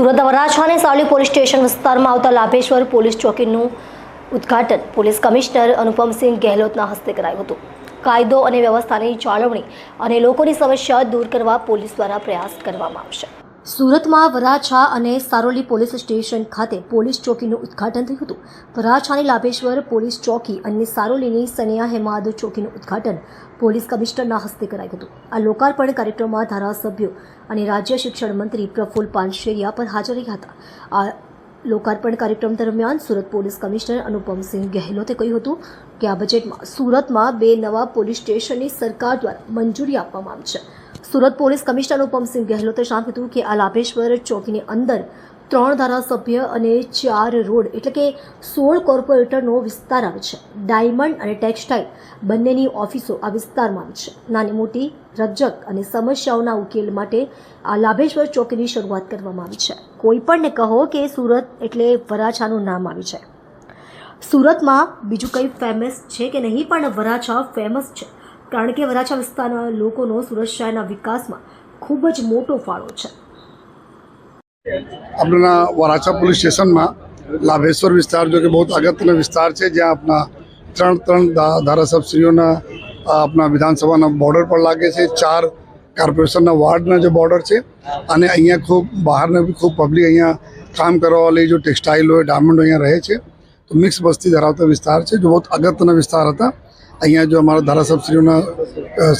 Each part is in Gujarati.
સુરત વરાછા અને સાવલી પોલીસ સ્ટેશન વિસ્તારમાં આવતા લાભેશ્વર પોલીસ ચોકીનું ઉદ્ઘાટન. પોલીસ કમિશનર અનુપમસિંહ ગેહલોતના હસ્તે કરાયું હતું. કાયદો અને વ્યવસ્થાની જાળવણી અને લોકોની સમસ્યા દૂર કરવા પોલીસ દ્વારા પ્રયાસ કરવામાં આવશે. સુરતમાં વરાછા અને સારોલી પોલીસ સ્ટેશન ખાતે પોલીસ ચોકીનું ઉદ્ઘાટન થયું હતું. વરાછાની લાભેશ્વર પોલીસ ચોકી અને સારોલીની સનિયા હેમાદ ચોકીનું ઉદ્ઘાટન પોલીસ કમિશનરના હસ્તે કરાયું હતું. આ લોકાર્પણ કાર્યક્રમમાં ધારાસભ્યો અને રાજ્ય શિક્ષણ મંત્રી પ્રફુલ પાનશેરિયા પર હાજર રહ્યા હતા. આ લોકાર્પણ કાર્યક્રમ દરમિયાન સુરત પોલીસ કમિશનર અનુપમસિંહ ગેહલોતે કહ્યું હતું કે આ બજેટમાં સુરતમાં બે નવા પોલીસ સ્ટેશનની સરકાર દ્વારા મંજૂરી આપવામાં આવી છે. સુરત પોલીસ કમિશનર ઉપમસિંહ ગેહલોતે જણાવ્યું હતું કે આ લાભેશ્વર ચોકીની અંદર ત્રણ ધારાસભ્ય અને ચાર રોડ એટલે કે સોળ કોર્પોરેટરનો વિસ્તાર આવે છે. ડાયમંડ અને ટેક્સટાઇલ બંનેની ઓફિસો આ વિસ્તારમાં આવી છે. નાની મોટી રજક અને સમસ્યાઓના ઉકેલ માટે આ લાભેશ્વર ચોકીની શરૂઆત કરવામાં આવી છે. કોઈ પણને કહો કે સુરત એટલે વરાછાનું નામ આવી છે. સુરતમાં બીજું કંઈ ફેમસ છે કે નહીં? પણ વરાછા ફેમસ છે. કારણ કે વરાછા વિસ્તારના લોકોનો સુરત વિકાસમાં ખૂબ જ મોટો ફાળો છે. આપણા વરાછા પોલીસ સ્ટેશનમાં લાભેશ્વર વિસ્તાર, જો કે બહુ અગત્યનો વિસ્તાર છે, જ્યાં આપણા ત્રણ ત્રણ ધારાસભ્યશ્રીઓના આપણા વિધાનસભાના બોર્ડર પર લાગે છે, ચાર કોર્પોરેશનના વોર્ડના જે બોર્ડર છે, અને અહીંયા ખૂબ, બહારના બી ખૂબ પબ્લિક અહીંયા કામ કરવાવાળી જો ટેક્સટાઇલ હોય ડાયમંડ અહીંયા રહે છે, તો મિક્સ વસ્તી ધરાવતા વિસ્તાર છે, જો બહુ અગત્યના વિસ્તાર હતા અહીંયા જો અમારા धारासभ શ્રીઓના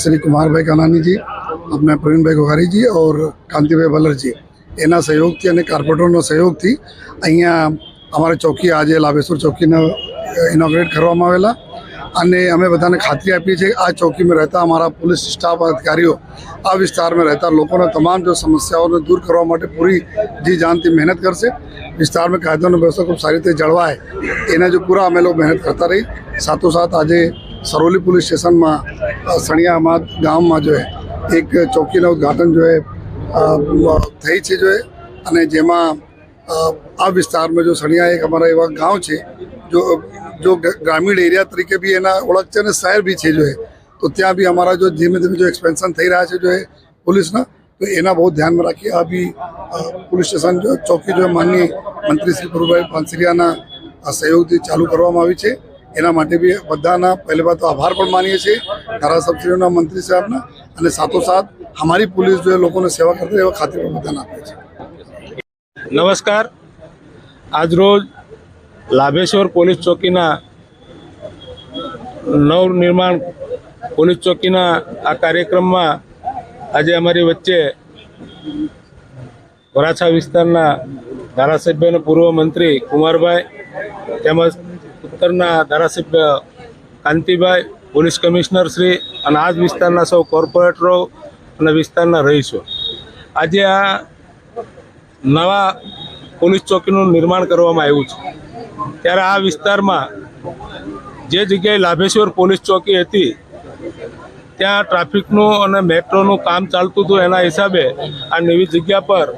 શ્રી કુમારભાઈ કાનાનીજી આપણે પ્રવીણભાઈ ગોગારીજી ઓર કાંતિભાઈ વલરજી એના સહયોગથી અને કાર્પોરેટરના સહયોગથી અહીંયા અમારી ચોકી, આજે લાભેશ્વર ચોકીને ઇનોગ્રેટ કરવામાં આવેલા. અને અમે બધાને ખાતરી આપીએ છીએ, આ ચોકીમાં રહેતા અમારા પોલીસ સ્ટાફ, અધિકારીઓ, આ વિસ્તારમાં રહેતા લોકોને તમામ જો સમસ્યાઓને દૂર કરવા માટે પૂરી જી જાનથી મહેનત કરશે. વિસ્તારમાં કાયદો વ્યવસ્થા ખૂબ સારી રીતે જળવાય. એના જો પૂરા અમે લોકો મહેનત કરતા રહી. સાથોસાથ આજે સરોલી પોલીસ સ્ટેશનમાં સણિયામાં ગામમાં જો એક ચોકીનું ઉદ્ઘાટન જો થઈ છે જો અને જેમાં આ વિસ્તારમાં જો સણિયા એક અમારા એવા ગાંવ છે, જો જો ગ્રામીણ એરિયા તરીકે બી એના ઓળખ છે અને શહેર બી છે જો તો ત્યાં બી અમારા જો ધીમે ધીમે જો એક્સપેન્શન થઈ રહ્યા છે જો પોલીસના, તો એના બહુ ધ્યાનમાં રાખી આ બી પોલીસ સ્ટેશન ચોકી જો માનની મંત્રી શ્રી પ્રભુભાઈ પાનસરિયાના સહયોગથી ચાલુ કરવામાં આવી છે. એના માટે બી બધાના પહેલી તો આભાર પણ માનીએ છીએ. ધારાસભ્યોના, મંત્રી સાહેબના અને સાથોસાથ અમારી પોલીસ જો લોકોને સેવા કરતી એવા ખાતરી પણ બધાને આપે છે નમસ્કાર. આજરોજ લાભેશ્વર પોલીસ ચોકીના નવનિર્માણ પોલીસ ચોકીના આ કાર્યક્રમમાં આજે અમારી વચ્ચે વરાછા વિસ્તારના ધારાસભ્ય અને પૂર્વ મંત્રી કુમારભાઈ તેમજ ઉત્તરના ધારાસભ્ય કાંતિભાઈ, પોલીસ કમિશનર શ્રી અને આ જ વિસ્તારના સૌ કોર્પોરેટરો અને વિસ્તારના રહીશો. આજે આ નવા પોલીસ ચોકીનું નિર્માણ કરવામાં આવ્યું છે. ત્યારે આ વિસ્તારમાં જે જગ્યાએ લાભેશ્વર પોલીસ ચોકી હતી, ત્યાં ટ્રાફિકનું અને મેટ્રોનું કામ ચાલતું હતું. એના હિસાબે આ નવી જગ્યા પર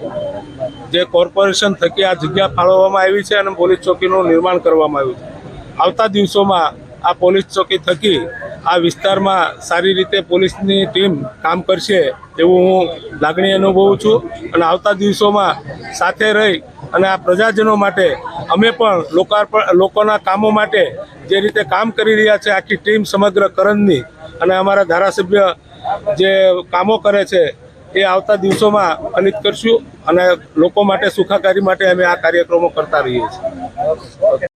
જે કોર્પોરેશન થકી આ જગ્યા ફાળવવામાં આવી છે અને પોલીસ ચોકીનું નિર્માણ કરવામાં આવ્યું છે. આવતા દિવસોમાં આ પોલીસ ચોકી થકી આ વિસ્તારમાં સારી રીતે પોલીસની ટીમ કામ કરશે એવું હું લાગણી અનુભવું છું. અને આવતા દિવસોમાં સાથે રહી અને આ પ્રજાજનો માટે અમે પણ લોકાર્પણ, લોકોના કામો માટે જે રીતે કામ કરી રહ્યા છે, આખી ટીમ સમગ્ર કરંજની અને અમારા ધારાસભ્ય જે કામો કરે છે, એ આવતા દિવસોમાં ફલિત કરશું અને લોકો માટે સુખાકારી માટે અમે આ કાર્યક્રમો કરતા રહીએ છીએ.